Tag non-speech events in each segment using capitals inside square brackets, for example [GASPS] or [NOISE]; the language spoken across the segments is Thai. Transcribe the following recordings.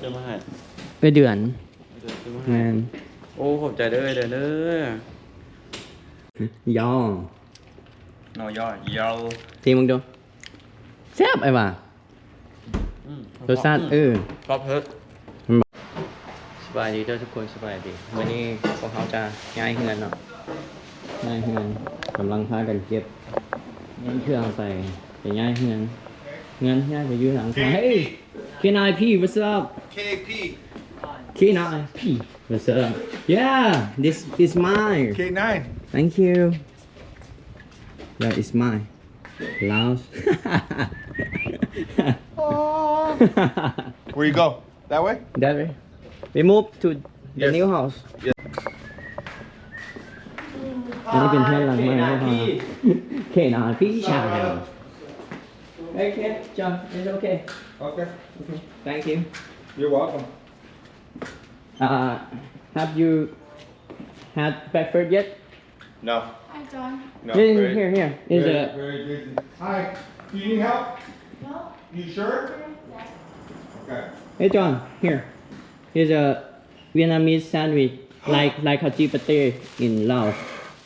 สื้อผ้าไปเดือนเอ้งานโอ้ขอบใจเด้อเด้อเด้อย่อนอย่อย่อทีมึงดูแซ่บไอ้บ่ารสชาติเออชอบเพิร์สบายดีเจ้าทุกคนสบายดีวันนี้พวกเขาจะง่ายเฮือนเนาะง่ายเฮือนกำลังพากันเก็บเงินเครื่องใส่ไปง่ายเฮือนเงินง่ายไปยืนหลังใคร K9P, what's up? KP. K9P, what's up? Yeah, this is mine. K9. Thank you. That is mine. Lounge. [LAUGHS] Where you go? That way? That way. We moved to the yes. new house. Yes. อันนี้เป็นเพื่อนรักมากนะครับเคนอนพี่ชาย [LAUGHS] Hey, kid, John, it's okay. Okay. thank you You're welcome. uh have you had breakfast yet No. Hi, John. No. here very- here here is very, a very good. Hi. Do you need help? No? You sure? Yes. Okay. hey John here is a Vietnamese sandwich [GASPS] like like haji pate in Laos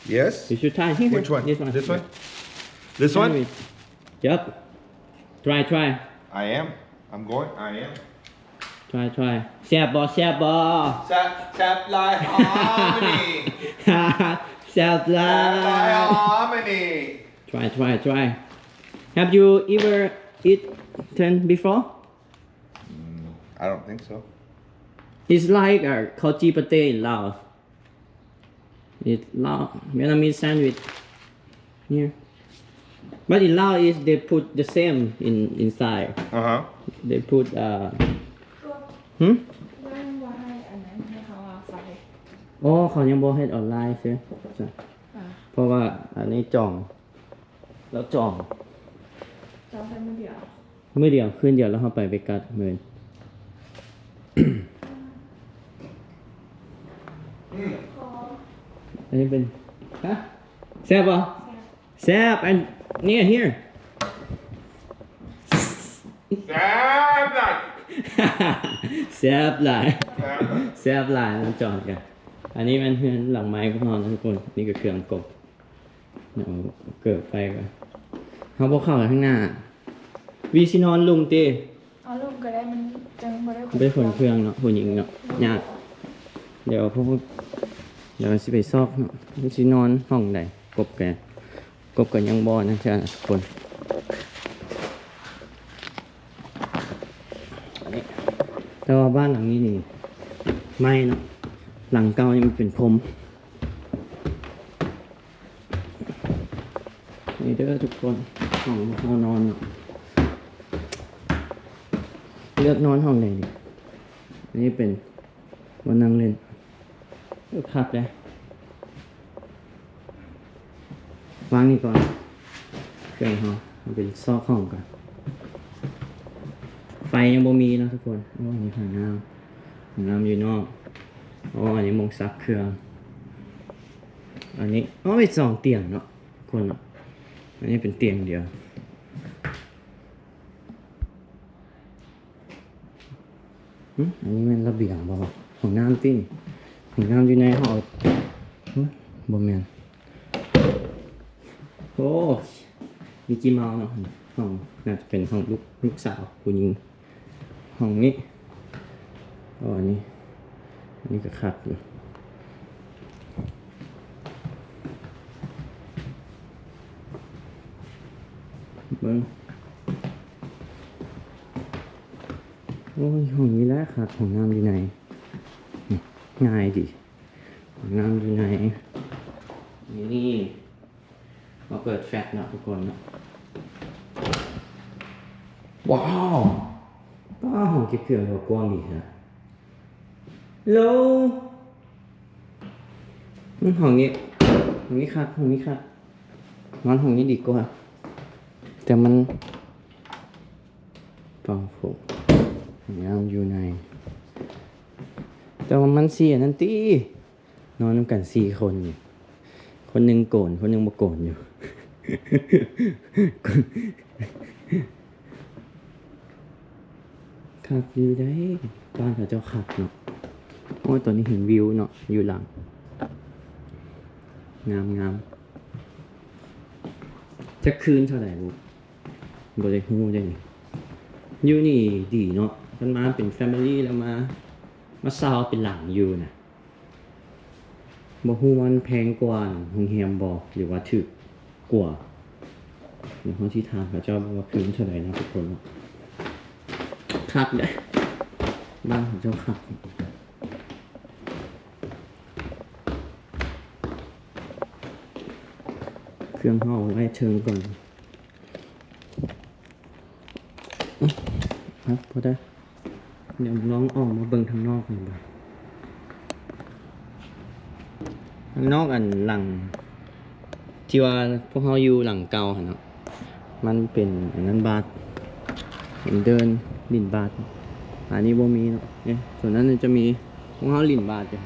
Yes. you should try here Which one? this one This one? This one? Sandwich. yep try try I am. I'm going. I am. try try แซ่บบ่แซ่บบ่ Tap tap like harmony. แซ่บหลา Tap [LAUGHS] like ย harmony. Try, try, try. Have you ever eaten before? I don't think so. It's like a koji pate in Laos. It's Laos Vietnamese sandwich. Here. But in Laos is they put the same in inside. Uh huh. They put uh ตัว hmm? เรื่องว่าให้อันนั้นให้เขาเอาไฟอ๋อเขายังบอกให้ออนไลน์ใช่ไหมจ้ะอ่าเพราะว่าอันนี้จอง แล้วจองเราให้มันเดียวเมื่อเดียวคืนเดียวแล้วเขาไปไปกัดเมินขออันนี้เป็นฮะแซ่บปะแซ่บอัน นี่ here Tap like. แซ่บหลาย แซ่บหลายเราจอดกัน อันนี้มันเพื่อนหลังไม้ก็พอนะทุกคน นี่ก็เครื่องกบเดี๋ยวเกิดไปกันเขาบอกเข้าไปข้างหน้า วีซินอนลุมตีเอาลูกก็ได้มันจังบ่ได้ไปผลเครื่องเนาะผู้หญิงเนาะยากเดี๋ยวพวกเดี๋ยวสิไปซอกเนาะวีซินอนห้องใดกบแก กบกันยังบอนะเช่ทุกคนแต่ว่าบ้านหลังนี้นี่ไม่เนาะหลังเก่านี่มันเป็นพรมนี่เด้อทุกคนห้องห้องนอนเนาะเลือกนอนห้องไหนดีอันนี้เป็นวันนั่งเล่นเลือกคับเลยวาง นี่ก่อนเครื่องห้อมันเป็นซอกห้องก่อนไฟยังบ่มีนะทุกคนโอ้ยนี่ห้องน้ำห้องน้ำอยู่นอกอ๋ออันนี้มงซักเครื่อง อันนี้อ๋อเป็นสองเตียงเนาะคนเนาะอันนี้เป็นเตียงเดียวอันนี้มันระเบียงบ่ะห้องน้ำติห้องน้ำอยู่ในห้องบ่แม่น โอ้มีกี่เมาส์เนาะห้องน่าจะเป็นห้องลูกลูกสาวผู้หญิงห้องนี้อ๋ออันนี้อันนี้ก็ขัดอยู่เบิ้งโอ้ยห้องนี้แหละขัดห้องน้ำอยู่ไหนง่ายดิห้องน้ำอยู่ไหนนี่นี่ มาเปิดแฟลชเนาะทุกคนเนาะว้าวป้าห้องเก็บเครื่องเรากว้างดีฮะโลอืมห้องนี้ห้องนี้ครับห้องนี้ครับนอนห้องนี้ดีกว่า แต่มันเปล่าผมยามอยู่ใน แต่ว่ามันเสียนั่นตีนอนนำกันสี่คนอยู่ คนหนึ่งโกนคนหนึ่งบ่โกนอยู่ทคักอยู่ได้บ้านเขาเจ้าคักเนาะโอ้ตอนนี้เห็นวิวเนาะอยู่หลัง งามงามจะคืนเท่าไหร่ลูกบริฮู้ได้นี่อยู่นี่ดีเนาะมันมาเป็นแฟมิลี่แล้วมา มาซาวเป็นหลังอยู่นะ บ่ฮู้มันแพงกว่าโรงแรมบ่หรือว่าถูกกว่าเดี๋ยวเขาที่ถามเขาเจ้าว่าคืนเท่าไหร่นะทุกคนคักได้บ้านของเจ้าคักเครื่องห้องไว้เชิงก่อนอ๊ะครับพอได้เดี๋ยวน้องออกมาเบิ่งทางนอกหน่อยบ่ทาง นอกอันหลัง ที่ว่าพวกเขาอยู่หลังเก่าเนาะมันเป็นอันนั้นบาทเห็นเดินลินบาทอันนี้บ่มีเนาะเนี่ยส่วนนั้นจะมีพวกเขาลินบาทอยู่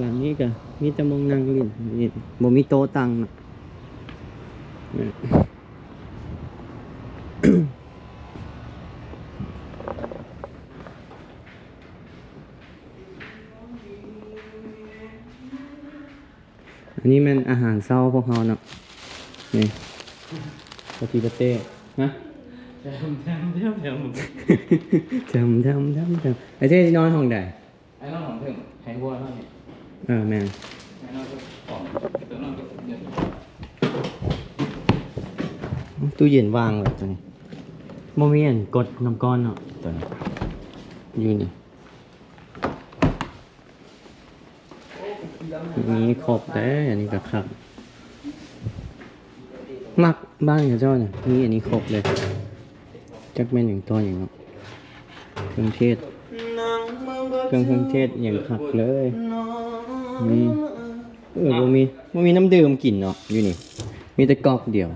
หลังนี้ก็มีแต่มองนั่งลินนี่บ่มีโต๊ะตังเนาะเนี่ย อันนี้มันอาหารเศร้าพวกเขาเนาะนี่ปาติปาเต้ฮะแถมแถมแถมแถมจำจำจำจำไอ้เจ๊ที่นอนห้องใดไอ้น้องของถึงไฮวัวเท่านี้เออแม่งไอ้น้องก็ของตัวน้องก็เดี๋ยวตู้เย็นว่างเลยตัวนี้โมมีอันกดน้ำก้อนเนาะตัวนี้อยู่นี่ มีครบแต่อันนี้ก็ครับมักบ้านกับเจ้าเนี่ยมีอันนี้ครบเลย จักแม่นอย่างตัวอย่างเนาะเครื่องเทศ เครื่องเครื่องเทศอย่างขักเลยนี่เออบ่มีบ่มีน้ำดื่มกินเนาะอยู่นี่ มีแต่กอกเดียว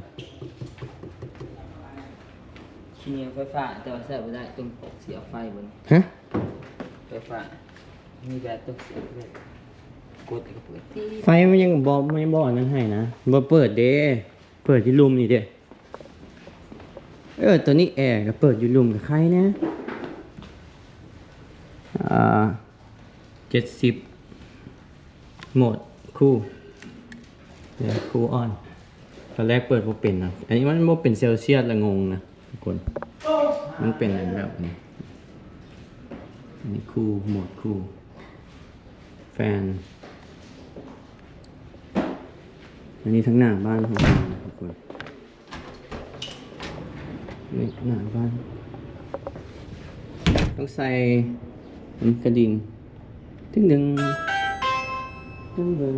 ทีนี้ไฟฟ้าแต่ว่าใช้ไม่ได้ต้องเสียไฟบนฮะไฟฟ้ามีแบบต้องเสียไปเลย กดแล้วก็เปิดตีไฟมันยังบอกไม่บอกนั่นให้นะบ่เปิดเด้เปิดอยู่ลุมนี่เด้เออตัวนี้แอร์ก็เปิดอยู่ลุมกับใครนะอ่าเจ็ดสิบโหมดคู่เดี๋ยวคู่ออนตอนแรกเปิดบ่เป็นนะอันนี้มันบ่เป็นเซลเซียสละงงนะทุกคนมันเป็นอันแบบนี้นนี้คู่โหมดคู่แฟน อันนี้ทั้งหน้าบ้านของเรานะทุกคนนี่หน้าบ้าน ต้องใส่อันกระดิ่งตึ้งดึงตึ้งดึง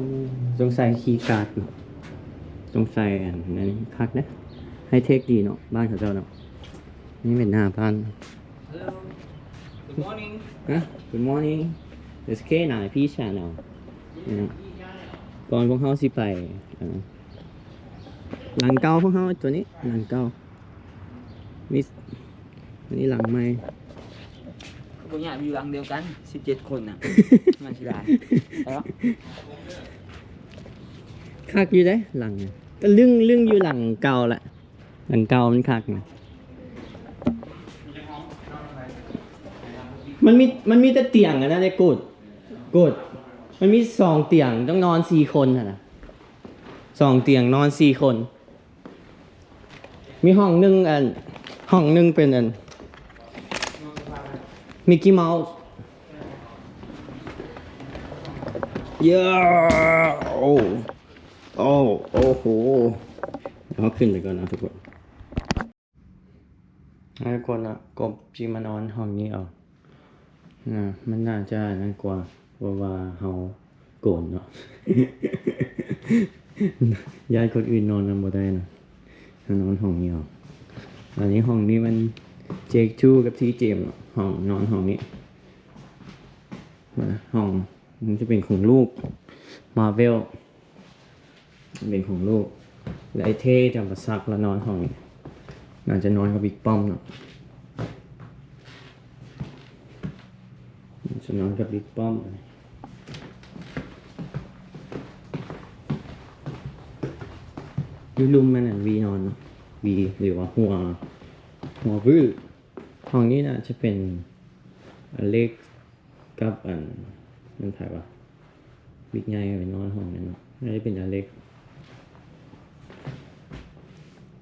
ต้องใส่คีย์การ์ดเนาะต้องใส่อันนี้คักนะให้เทคดีเนาะบ้านของเจ้าเนาะนี่เป็นหน้าบ้าน Hello Good morning ฮะ Good morning It's K นายพี่ชาแนลนะ ก่อนพวกเขาสิไปเอ่อหลังเก่าพวกเขาตัวนี้หลังเก่ามีอันนี้หลังใหม่พวกเนี้ยอยู่หลังเดียวกัน17คนน่ะ มันสิได้แล้วคักอยู่ได้หลังเนี่ยก็ลึงลึงอยู่หลังเก่าแหละหลังเก่ามันคักนะมันมีมันมีแต่เตียงอะนะได้กูดกูด มันมีสองเตียงต้องนอนสี่คนอะนะสองเตียงนอนสี่คน มีห้องหนึ่งอัน ห้องหนึ่งเป็นอันมิกกี้เมาส์เยอะโอ้โอ้โอ้โหเดี๋ยวเอาขึ้นไปก่อนนะทุกคนให้ทุกคนนะกบจีมานอนห้องนี้เอานะมันน่าจะน่ากลัว พราะว่าเฮาโกนเนาะยายคนอื่นนอนกันบ่ได้นะให้นอนห้องนี้เอาอันนี้ห้องนี้มันเจคทูกับทีเจมเนาะห้องนอนห้องนี้มาห้องมันจะเป็นของลูกมาเวลเป็นของลูกและไอ้เท่จะมาซักแล้วนอนห้องนี้น่าจะนอนกับบิ๊กป้อมเนาะ จะนอนกับบิ๊กป้อมอยูลุมมันอะวีนอนนะวีหรือว่าหัว หัววื้อห้องนี้น่าจะเป็นอันเล็กกับอันมันถ่ายว่าบิ๊กใหญ่ไปนอนห้องนี้เนาะน่าจะเป็นอันเล็ก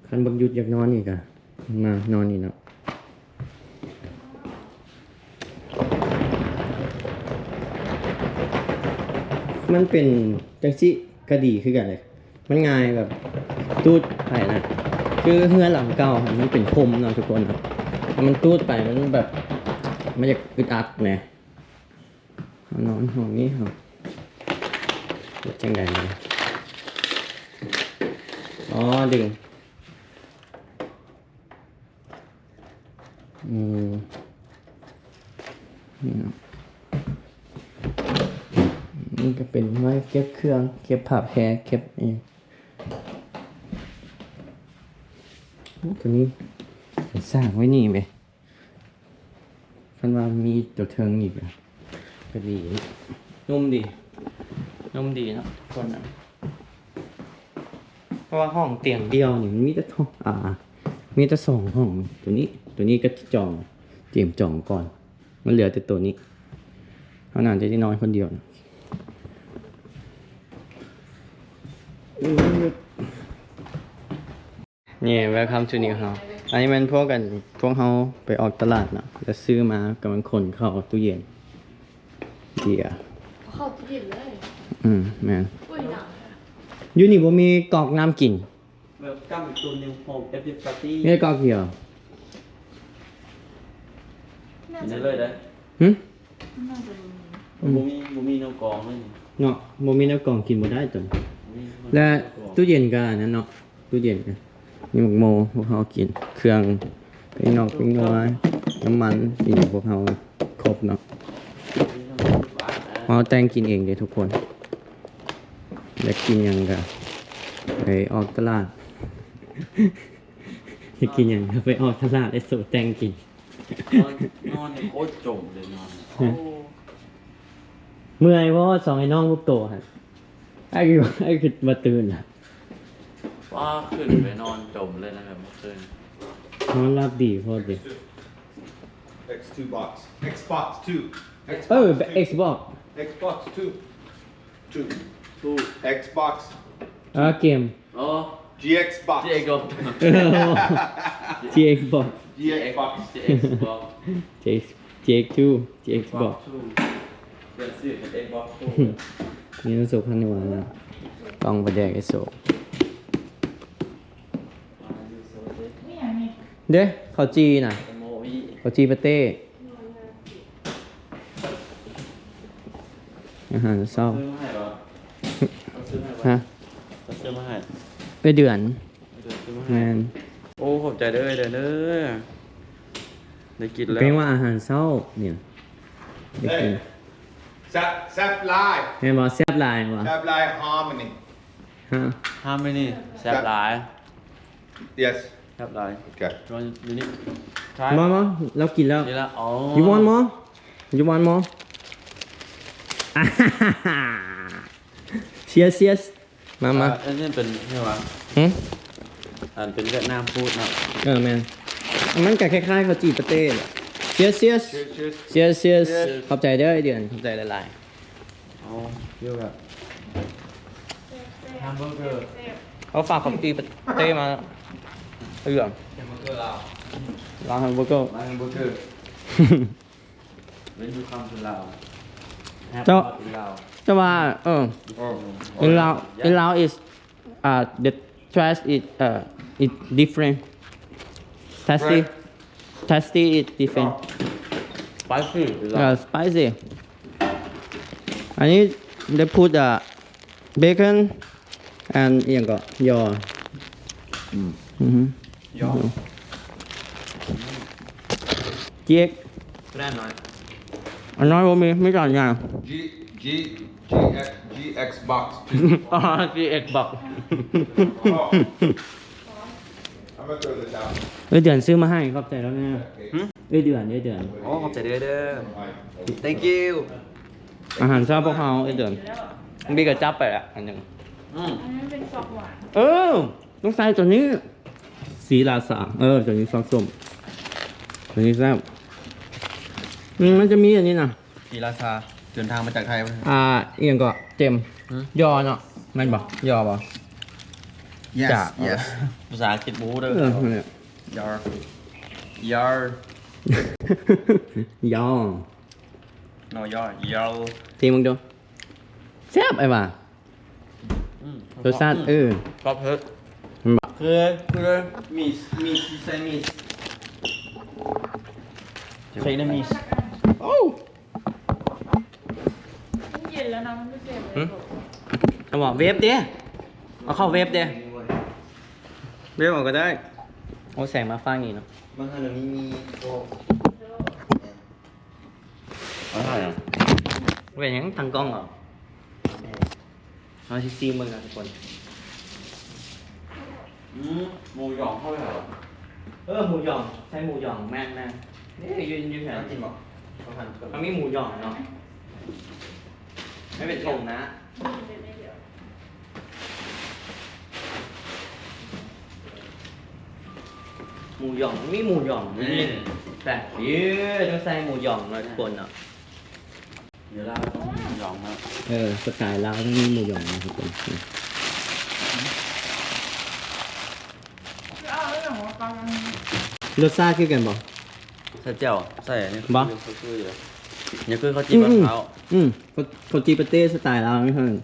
คันบักหยุดอยากนอนอีกอะมานอนนี่เนาะ มันเป็นจังสิกระดีคือกันเลย มันง่ายแบบตูดไปนะคือเฮือหลังเก่ามันเป็นคมเนาะทุกคนครับมันตูดไปมันแบบมันจะอึดอัดแหมเอานอนห้องนี้ครับเจังไดเลยอ๋อดึงอืมนี่เนาะ นี่ก็เป็นไว้เก็บเครื่อง เก็บผ้าแพรเก็บเองตัวนี้สร้างไว้นี่ไหมคันว่ามีตัวเทิงอีกอะก็ดี นุ่มดี นุ่มดีเนาะทุกคนนะเพราะว่าห้องเตียงเดียวนี่มันมีแต่ท้องอ่า มีแต่สองห้อง ตัวนี้ ตัวนี้ก็จอง เตรียมจองก่อน มันเหลือแต่ตัวนี้ เขานานจะได้นอนคนเดียวนะ นี่ welcome to new house อันนี้มันพวกกันพวกเขาไปออกตลาดนะแล้วซื้อมากำลังขนเข้าตู้เย็นเดียเข้าตู้เย็นเลย อืมแมนอุ้ยหนังยูนี่บ่มีกอกน้ำกินแบบกำอีกตัวหนึงโฮมเอฟดิปาร์ตี้มีแต่กอกเดียวอันนี้เลยได้หึน่าจะมีบ่มีบ่มีแนวกรองเลยเนาะบ่มีน้ำกล่องกินบ่ได้ตัวบ่มี และตู้เย็นก็อันนั้นเนาะตู้เย็นก็มีหมกโมพวกเขากินเครื่องเป็นนอกเป็นนัวน้ำมันกินพวกเขาครบเนาะเราแต่งกินเองเลยทุกคนอยากกินหยังก็ไปออกตลาดอยากกินหยังก็ไปออกตลาดไอ้สูตรแต่งกิน นอนนอนเนี่ยโคตรจมเลยนอนโอ้เมื่อยเพราะว่าสองไอ้น้องพวกโตฮะ ไอ้คือไอ้คือมาตื่นอะว่าขึ้นไปนอนจมเลยนะแบบเมื่อคืนนอนรับดีพอดี X2 box. Xbox 2. Xbox เออ Xbox Xbox 2. 2. ตู้ Xbox. เออเกมอ๋อ GX box ก็ จีเอ็กบอก GX box. เจก็จีเอ็กจีเอ็กทูจีเอ็กบอก Xbox 2. That's it. Xbox 2. มีนสุกพันหนึ่งนะต้องปไปแดกไอ้โเด้เขาจีน่ะเขาจีปาเต้อาหารเศร้าฮะไปเดือนแมนโอ้ขอบใจเด้อเด้อเด้อได้กินแล้วเป็นว่าอาหารเศร้าเนี่ยได้กิน Hey. Sap, sap live. แม่นบอกแซ่บหลายว่ะ Sap live harmony. ฮะห้ามไหมนี่แซ่บหลาย Yes. แซ่บหลาย Okay. รออยู่นี่ใช่มอมอเรากินแล้ว นี่ละอ๋อ you want more you want more อ่าฮ่าฮ่าฮ่า cheers cheers มามาอะอันนี้เป็นใช่ไหมหึอันเป็นเวียดนามพูดเนาะเออแมนมันก็คล้ายๆข้าวจีปาเต้แหละ cheers cheers Cheers, cheers. cheers cheers ขอบใจเด้อไอเดือนขอบใจหลายอ๋อเกี่ยวกับแฮมเบอร์เกอร์ๆเขาฝากข้าวจีปาเต้มาเอืองแฮมเบอร์เกอร์ลาวร้านแฮมเบอร์เกอร์ร้านแฮมเบอร์เกอร์เว้นดูคำเป็นลาวเจ้าเป็นลาวแต่ว่าเออ Oh. in Lao in Lao is uh the trash is uh it different tasty Right. Tasty is different สไปซี่เป็นลาว uh spicy อันนี้ they put uh bacon and อหย่างก็ยออืมอือฮึยอเจี๊ยกแน่นอนอันน้อยบ่มีไม่จ่ายงาน G, G, GX, GX box. อ๋อ GX บอก Oh. I'm gonna throw this out. เอ้ยเดือนซื้อมาให้ขอบใจแล้วแม่เอ้ยเดือนเอ้ยเดือนโอ้ขอบใจเด้อเด้อ thank you อาหารชอบพวกเขาเอ้ยเดือนมีกระจับไปละอันหนึ่งอืมอันนั้นเป็นซอกหวานเออต้องใส่ตัวนี้ สีลาสางเออตัวนี้ซอสส้มตัวนี้แซ่บอืมมันจะมีอันนี้นะกีราชาเดินทางมาจากไทยอ่าเอียงก็เจมหืมยอเนาะแมันบอกยอบ่ yes จ้ะ yes ภาษาอังกฤษบูเด้อ เออเนี่ยยาร์ยาร์ยอนอยอยาร์ทีมึงดูแซ่บไอ้บ่าอืมรสชาติเออก็เพิ่มมันบอกคือคือมีสมีสใส่มีสใส่ได้มีสโอ้มันเย็นแล้วนะมันไม่เจ็บเลยเอาบอกเวฟดิเอาเข้าเวฟดิ เวฟออกก็ได้โอ้แสงมาฟ้างี้เนาะบางครั้งนี้มีโอ้อะไรอะเว้ยยังทางกล้องเหรอเอาซีซีมึงนะทุกคนอืมหมูหยองเข้าไปเหรอเออหมูหยองใช้หมูหยองแม่นแม่นนี่ยืนยืนแขนน้ำจิ้มเหรอประมาณเกือบมันมีหมูหยองเนาะไม่เป็นกลมนะ หมูหยองมีหมูหยองนี่แต่เย้ต้องใส่หมูหยองเลยทุกคนเนาะเดี๋ยวเราต้องหมูหยองมาเออสไตล์ลาวต้องมีหมูหยองนะทุกคนเอาแล้วอย่างว่าปลามันรสชาติคือกันบ่ใส่เจียวใส่อันนี้บ่คือคืออยู่นี่คือข้าวจี่มะพร้าวอืมเขาเขาจีปาเต้สไตล์ลาวไม่เท่านั้น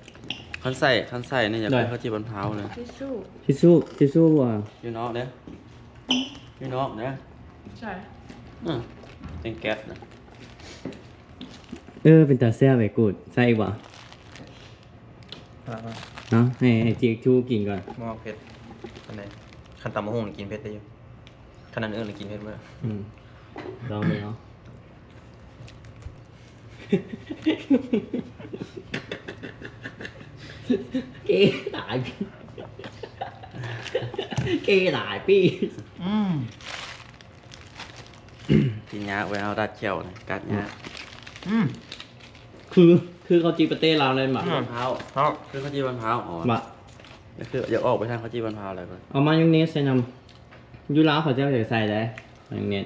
ขั้นใส่ขั้นใส่นี่อย่าได้เป็นข้าวจี่มะพร้าวเลยทิชชู่ทิชชู่ทิชชู่ว่ะยูนอกเด้ อยูนอกเด้อใช่อืมเป็นแก๊สนะเออเป็นตาแซ่บไปกูดใส่อีกบ่เนาะให้ให้จีชูกินก่อนมอเผ็ดอันไหนขั้นตำมะฮุ่งกินเผ็ดได้อยู่ขนาดอื่นกินเผ็ดเมื่ออืมลองดูเนาะเก๋หลายพี่เก๋หลายพี่ กินยาไว้เอาดัดเจียวนะกัดยาคือคือเขาจีปาเต้เราเลยหมามะพร้าวเขาคือข้าวจี่มะพร้าวอ๋อบ่นี่คืออยากออกไปทางข้าวจี่มะพร้าวอะไรก่อนเอามายองเนสใส่นำอยูร้าวเขาเจ้าจะใส่ได้มายองเนส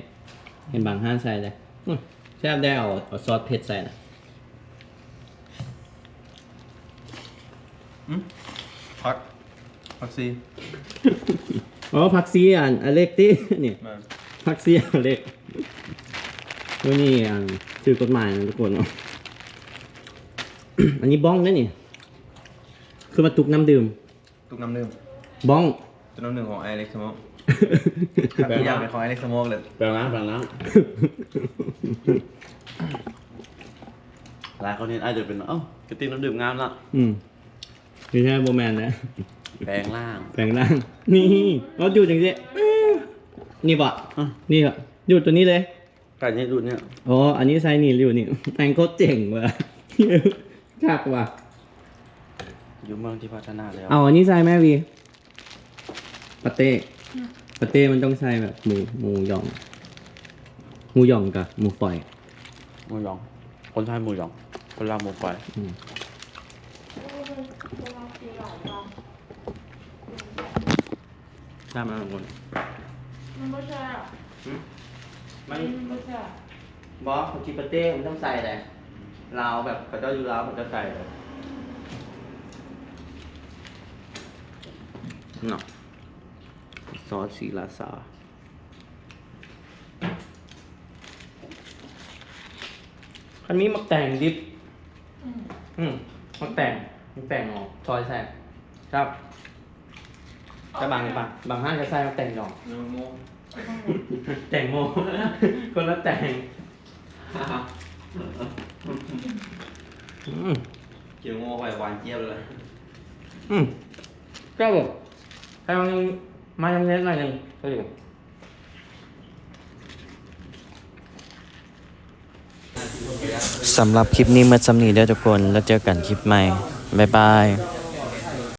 เห็นบางห้านใส่ได้อื้อแซ่บได้เอาเอาซอสเผ็ดใส่นะพักพักซี อ๋อผักซีอันอเล็กที่นี่มาผักซีอันเล็กวันนี้อันชื่อกฎหมายนะทุกคนเนาะ อันนี้บ้องนะนี่ คือมาตุกน้ำดื่ม ตุกน้ำหนึ่งบ้อง ตุกน้ำหนึ่งของไอเล็กสโมกขับที่อยากเป็นของไอเล็กสโมกเลยแปลงน้ำแปลงน้หลายคนเห็นอาจจะเป็น เอ้ากระติกน้ำดื่มงามละำอืมไม่ใช่โบแมนนะ แปลงร่าง แปลงร่าง นี่เราอยู่อย่างนี้นี่บ่อะ นี่บ่อยู่ตัวนี้เลยไก่เนี่ยดูเนี่ยอ๋ออันนี้ไซนี่อยู่นี่แต่งโคตรเจ๋งว่ะคักว่ะอยู่เมืองที่พัฒนาแล้วเอาอันนี้ใส่แม่วีปาเต้ปาเต้มันต้องใส่แบบหมูหมูหยองหมูหยองกับหมูฝอยหมูหยอง คนไทยหมูหยอง คนลาวหมูฝอยอืมทราบไหมทุกคนมันไม่ใช่อะมันมันไม่ใช่อะบอสของจิปาเต้มันต้องใส่เลยลาวแบบเขาเจ้าอยู่ลาวเขาจะใส่เลยเนาะซอสสีลาซาคันนี้มักแต่งดิบ อืมอืมมักแต่งมักแต่งออกซอยใส่ครับ แต่บางบางบางห้างจะใส่มักแต่งดอกแต่งโม คนละแต่งอืมเกี่ยวงอไปหวานเจี๊ยบเลยอืมก็แบบใส่มันมายังเล็กหน่อยหนึงก็อยู่สำหรับคลิปนี้เมื่อสำนีเด้อทุกคน แล้วเจอกันคลิปใหม่ บ๊ายบาย